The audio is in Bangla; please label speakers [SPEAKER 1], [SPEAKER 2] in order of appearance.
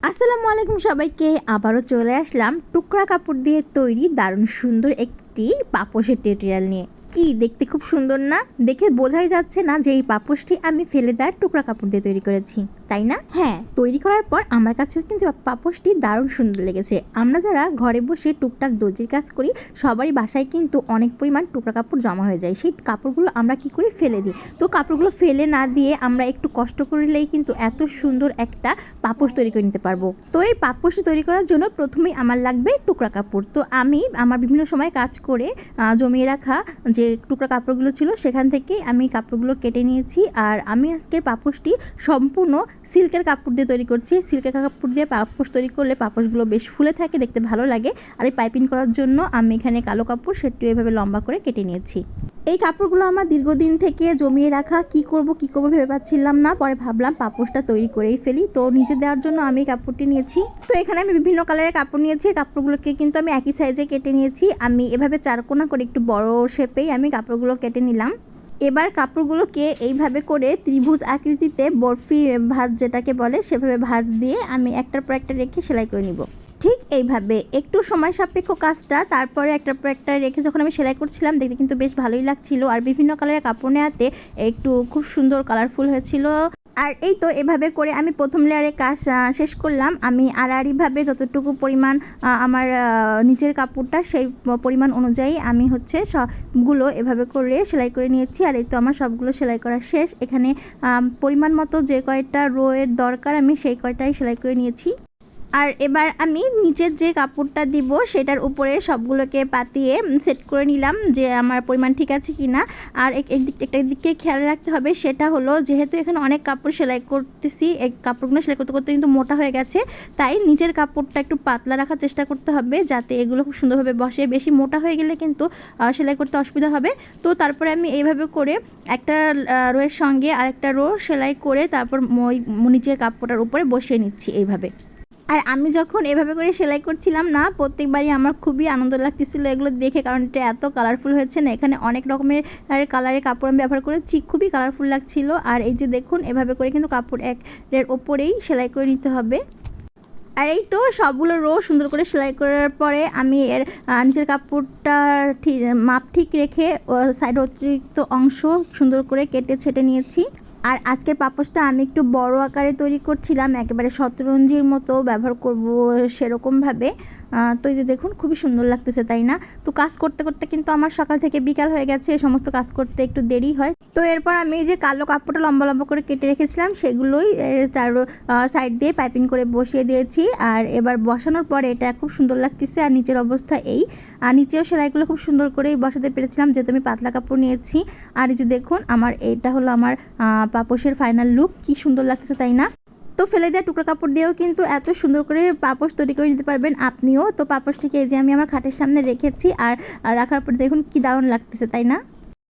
[SPEAKER 1] আসসালামু আলাইকুম সবাইকে, আবারও চলে আসলাম টুকরা কাপড় দিয়ে তৈরি দারুণ সুন্দর একটি পাপোশের টিউটোরিয়াল নিয়ে। কি? দেখতে খুব সুন্দর না? দেখে বোঝাই যাচ্ছে না যে এই পাপোশটি আমি ফেলে দেওয়ার টুকরা কাপড় দিয়ে তৈরি করেছি, তাই না? হ্যাঁ তৈরি করার পর আমার কাছেও কিন্তু পাপোশটি দারুণ সুন্দর লেগেছে। আমরা যারা ঘরে বসে টুকটাক দর্জির কাজ করি, সবারই বাসায় কিন্তু অনেক পরিমাণ টুকরা কাপড় জমা হয়ে যায়। সেই কাপড়গুলো আমরা কি করি? ফেলে দিই। তো কাপড়গুলো ফেলে না দিয়ে আমরা একটু কষ্ট করলেই কিন্তু এত সুন্দর একটা পাপোশ তৈরি করে নিতে পারব। তো এই পাপোশ তৈরি করার জন্য প্রথমেই আমার লাগবে টুকরা কাপড়। তো আমি আমার বিভিন্ন সময় কাজ করে জমিয়ে রাখা যে টুকরা কাপড়গুলো ছিল, সেখান থেকে আমি কাপড়গুলো কেটে নিয়েছি। আর আমি আজকের পাপোশটি সম্পূর্ণ সিল্কের কাপড় দিয়ে তৈরি করছি। সিল্কের কাপড় দিয়ে পাপোশ তৈরি করলে পাপোশগুলো বেশ ফুলে থাকে, দেখতে ভালো লাগে। আর এই পাইপিং করার জন্য আমি এখানে কালো কাপড় সেটিও এভাবে লম্বা করে কেটে নিয়েছি। এই কাপড়গুলো আমার দীর্ঘদিন থেকে জমিয়ে রাখা, কি করব কি করব ভেবে পাচ্ছিলাম না। পরে ভাবলাম পাপোশটা তৈরি করেই ফেলি। তো নিজে দেওয়ার জন্য আমি কাপড়টি নিয়েছি। তো এখানে আমি বিভিন্ন কালারের কাপড় নিয়েছি। কাপড়গুলোকে কিন্তু আমি একই সাইজে কেটে নিয়েছি। আমি এভাবে চারকোনা করে একটু বড় শেপেই আমি কাপড়গুলো কেটে নিলাম। এবার কাপড়গুলোকে এইভাবে করে ত্রিভুজ আকৃতিতে বরফি ভাজ যেটাকে বলে, সেভাবে ভাঁজ দিয়ে আমি একটার পর একটা রেখে সেলাই করে নিব। ঠিক এইভাবে একটু সময় সাপেক্ষ কাজটা, তারপরে একটার পর একটা রেখে যখন আমি সেলাই করছিলাম, দেখতে কিন্তু বেশ ভালোই লাগছিল। আর বিভিন্ন কালারের কাপড় নেওয়াতে একটু খুব সুন্দর কালারফুল হয়েছিল। আর এই তো এভাবে করে আমি প্রথম লেয়ারে কাজ শেষ করলাম। আমি আড়াআড়িভাবে যতটুকু পরিমাণ আমার নিচের কাপড়টা সেই পরিমাণ অনুযায়ী আমি হচ্ছে সবগুলো এভাবে করে সেলাই করে নিয়েছি। আর এই তো আমার সবগুলো সেলাই করা শেষ। এখানে পরিমাণ মতো যে কয়টা রোয়ের দরকার আমি সেই কয়টাই সেলাই করে নিয়েছি। আর এবার আমি নিচের যে কাপড়টা দিব, সেটার উপরে সবগুলোকে পাতিয়ে সেট করে নিলাম যে আমার পরিমাণ ঠিক আছে কি না আর একটা দিকে খেয়াল রাখতে হবে, সেটা হলো যেহেতু এখানে অনেক কাপড় সেলাই করতেছি এই কাপড়গুলো সেলাই করতে করতে কিন্তু মোটা হয়ে গেছে, তাই নিচের কাপড়টা একটু পাতলা রাখার চেষ্টা করতে হবে, যাতে এগুলো খুব সুন্দরভাবে বসে। বেশি মোটা হয়ে গেলে কিন্তু সেলাই করতে অসুবিধা হবে। তো তারপরে আমি এইভাবে করে একটা রোয়ের সঙ্গে আরেকটা রো সেলাই করে তারপর ওই নিচের কাপড়টার উপরে বসিয়ে নিচ্ছি এইভাবে। আর আমি যখন এভাবে করে সেলাই করছিলাম না, প্রত্যেকবারই আমার খুবই আনন্দ লাগতেছিল এগুলো দেখে, কারণ এটা এত কালারফুল হয়েছে না, এখানে অনেক রকমের কালারের কাপড় আমি ব্যবহার করেছি, খুবই কালারফুল লাগছিল। আর এই যে দেখুন, এভাবে করে কিন্তু কাপড় একের ওপরেই সেলাই করে নিতে হবে। আর এই তো সবগুলো রো সুন্দর করে সেলাই করার পরে আমি এর নিচের কাপড়টা ঠিক, মাপ ঠিক রেখে সাইড অতিরিক্ত অংশ সুন্দর করে কেটে ছেটে নিয়েছি। আর আজকের পাপোশটা আমি একটু বড় আকারে তৈরি করছিলাম, একেবারে শতরঞ্জির মতো ব্যবহার করব সেরকমভাবে। তো এই যে দেখুন, খুবই সুন্দর লাগতেছে, তাই না? তো কাজ করতে করতে কিন্তু আমার সকাল থেকে বিকাল হয়ে গেছে, এই সমস্ত কাজ করতে একটু দেরি হয়। তো এরপর আমি যে কালো কাপড়টা লম্বা লম্বা করে কেটে রেখেছিলাম, সেগুলোই চারো সাইড দিয়ে পাইপিং করে বসিয়ে দিয়েছি। আর এবার বসানোর পরে এটা খুব সুন্দর লাগতেছে, আর নিচের অবস্থা এই। আর নিচেও সেলাইগুলো খুব সুন্দর করেই বসাতে পেরেছিলাম, যেহেতু আমি পাতলা কাপড় নিয়েছি। আর এই যে দেখুন, আমার এইটা হলো আমার পাপোশের ফাইনাল লুক কি সুন্দর লাগতেছে, তাই না? তো ফেলে দেওয়া টুকরো কাপড় দিয়েও কিন্তু এত সুন্দর করে পাপোশ তৈরি করে নিতে পারবেন আপনিও। তো পাপোশটিকে এই যে আমি আমার খাটের সামনে রেখেছি আর আর রাখার পর দেখুন কি দারুণ লাগতেছে, তাই না?